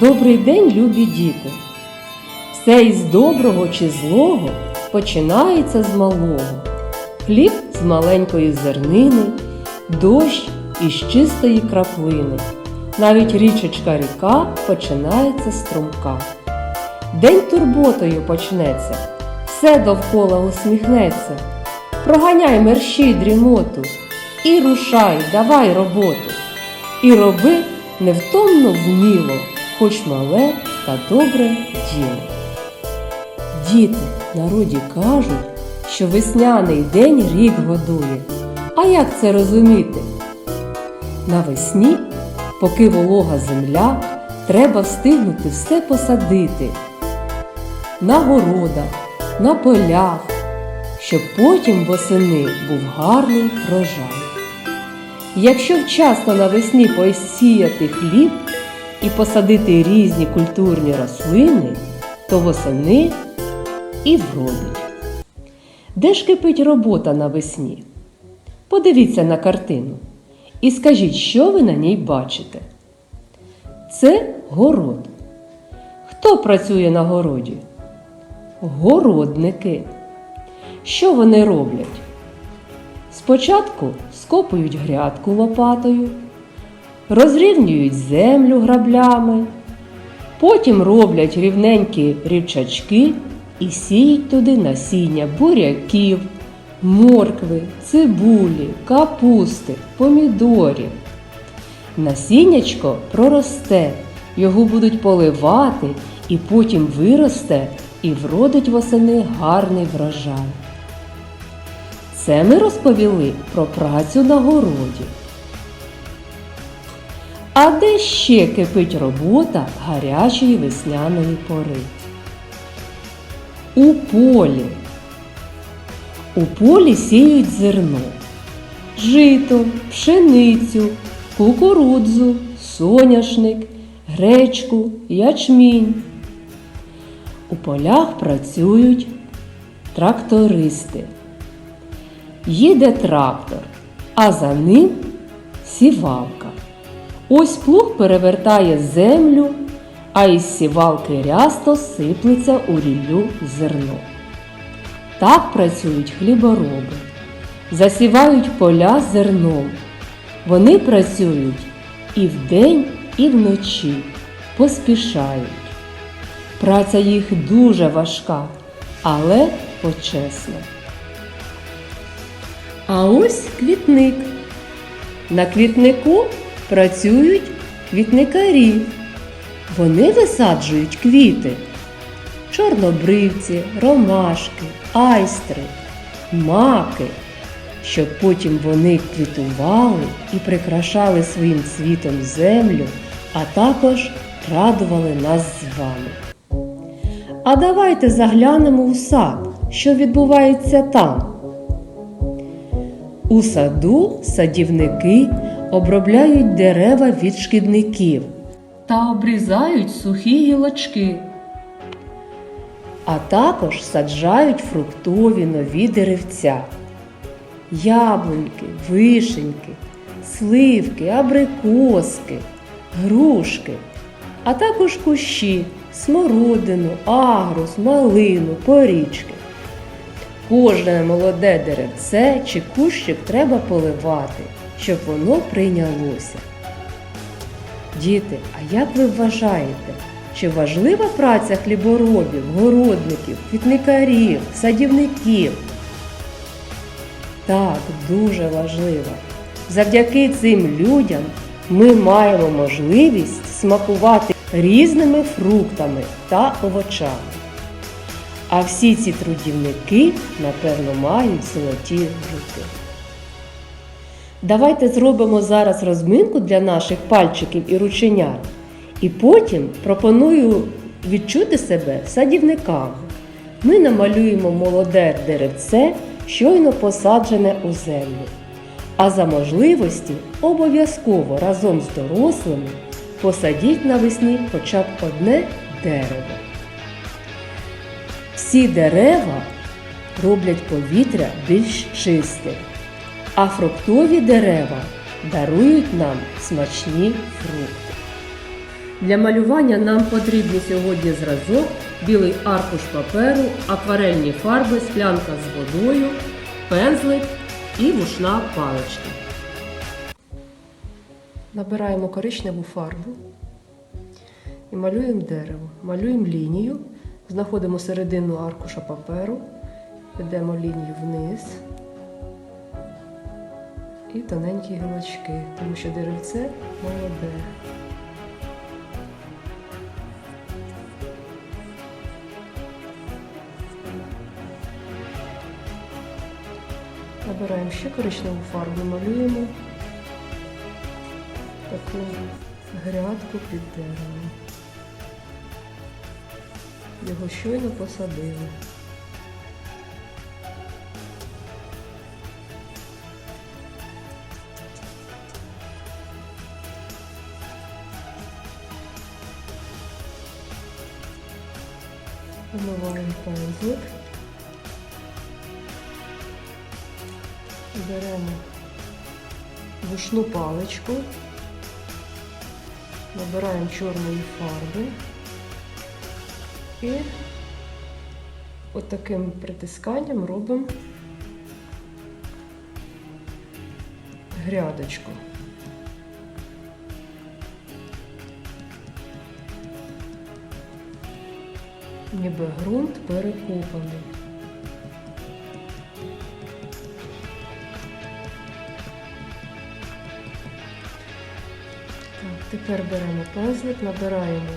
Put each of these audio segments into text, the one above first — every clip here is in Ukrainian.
Добрий день, любі діти! Все із доброго чи злого починається з малого. Хліб з маленької зернини, дощ із чистої краплини. Навіть річечка ріка починається з струмка. День турботою почнеться, все довкола усміхнеться. Проганяй мерщій дрімоту, і рушай, давай роботу. І роби невтомно вміло, хоч мале та добре діло. Діти в народі кажуть, що весняний день рік годує. А як це розуміти? Навесні, поки волога земля, треба встигнути все посадити на городах, на полях, щоб потім восени був гарний врожай. Якщо вчасно навесні посіяти хліб і посадити різні культурні рослини, то восени і вродить. Де ж кипить робота навесні? Подивіться на картину і скажіть, що ви на ній бачите. Це город. Хто працює на городі? Городники. Що вони роблять? Спочатку скопують грядку лопатою, розрівнюють землю граблями, потім роблять рівненькі рівчачки і сіють туди насіння буряків, моркви, цибулі, капусти, помідорів. Насіннячко проросте, його будуть поливати і потім виросте і вродить восени гарний врожай. Це ми розповіли про працю на городі. А де ще кипить робота гарячої весняної пори? У полі. У полі сіють зерно, жито, пшеницю, кукурудзу, соняшник, гречку, ячмінь. У полях працюють трактористи. Їде трактор, а за ним сівалка. Ось плуг перевертає землю, а із сівалки рясто сиплеться у ріллю зерно. Так працюють хлібороби, засівають поля зерном. Вони працюють і вдень, і вночі, поспішають. Праця їх дуже важка, але почесна. А ось квітник. На квітнику працюють квітникарі. Вони висаджують квіти, чорнобривці, ромашки, айстри, маки, щоб потім вони квітували і прикрашали своїм цвітом землю, а також радували нас з вами. А давайте заглянемо у сад, що відбувається там. У саду садівники обробляють дерева від шкідників та обрізають сухі гілочки. А також саджають фруктові нові деревця, яблуньки, вишеньки, сливки, абрикоски, грушки, а також кущі, смородину, агрус, малину, порічки. Кожне молоде деревце чи кущик треба поливати, щоб воно прийнялося. Діти, а як ви вважаєте, чи важлива праця хліборобів, городників, квітникарів, садівників? Так, дуже важлива. Завдяки цим людям ми маємо можливість смакувати різними фруктами та овочами. А всі ці трудівники, напевно, мають золоті руки. Давайте зробимо зараз розминку для наших пальчиків і рученят. І потім пропоную відчути себе садівниками. Ми намалюємо молоде деревце, щойно посаджене у землю. А за можливості обов'язково разом з дорослими посадіть навесні хоча б одне дерево. Всі дерева роблять повітря більш чистим, а фруктові дерева дарують нам смачні фрукти. Для малювання нам потрібний сьогодні зразок, білий аркуш паперу, акварельні фарби, склянка з водою, пензлик і вушна паличка. Набираємо коричневу фарбу і малюємо дерево. Малюємо лінію, знаходимо середину аркуша паперу, ведемо лінію вниз і тоненькі гілочки, тому що деревце молоде. Набираємо ще коричневу фарбу, малюємо таку грядку під деревом. Його щойно посадили. Вимиваємо пензлик. Беремо вушну паличку, набираємо чорної фарби і отаким притисканням робимо грядочку. Ніби ґрунт перекопаний. Так, тепер беремо пензлик, набираємо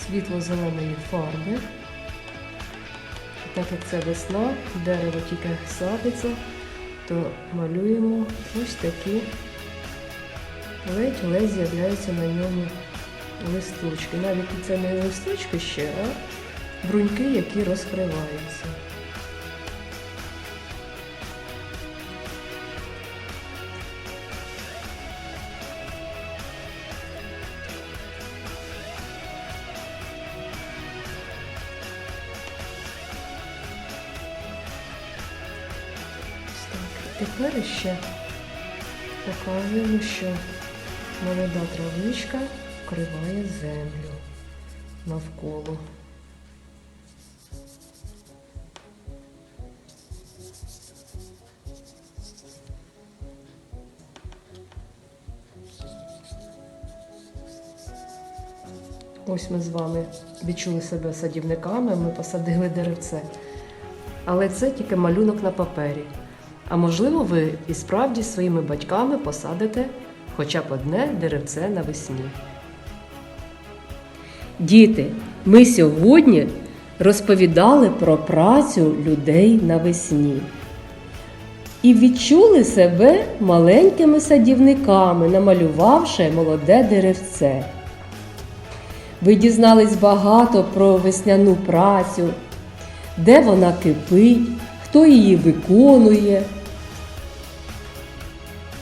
світло-зеленої фарби. Так як це весна, дерево тільки садиться, то малюємо ось такі ледь-ледь з'являються на ньому листочки. Навіть це не листочки ще, а бруньки, які розкриваються. Тепер ще показуємо, що молода травичка вкриває землю навколо. Ось ми з вами відчули себе садівниками, ми посадили деревце. Але це тільки малюнок на папері. А можливо, ви і справді своїми батьками посадите хоча б одне деревце навесні. Діти, ми сьогодні розповідали про працю людей навесні. І відчули себе маленькими садівниками, намалювавши молоде деревце. Ви дізнались багато про весняну працю, де вона кипить, хто її виконує.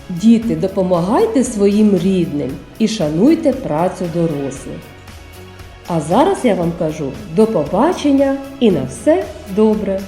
Діти, допомагайте своїм рідним і шануйте працю дорослих. А зараз я вам кажу до побачення і на все добре!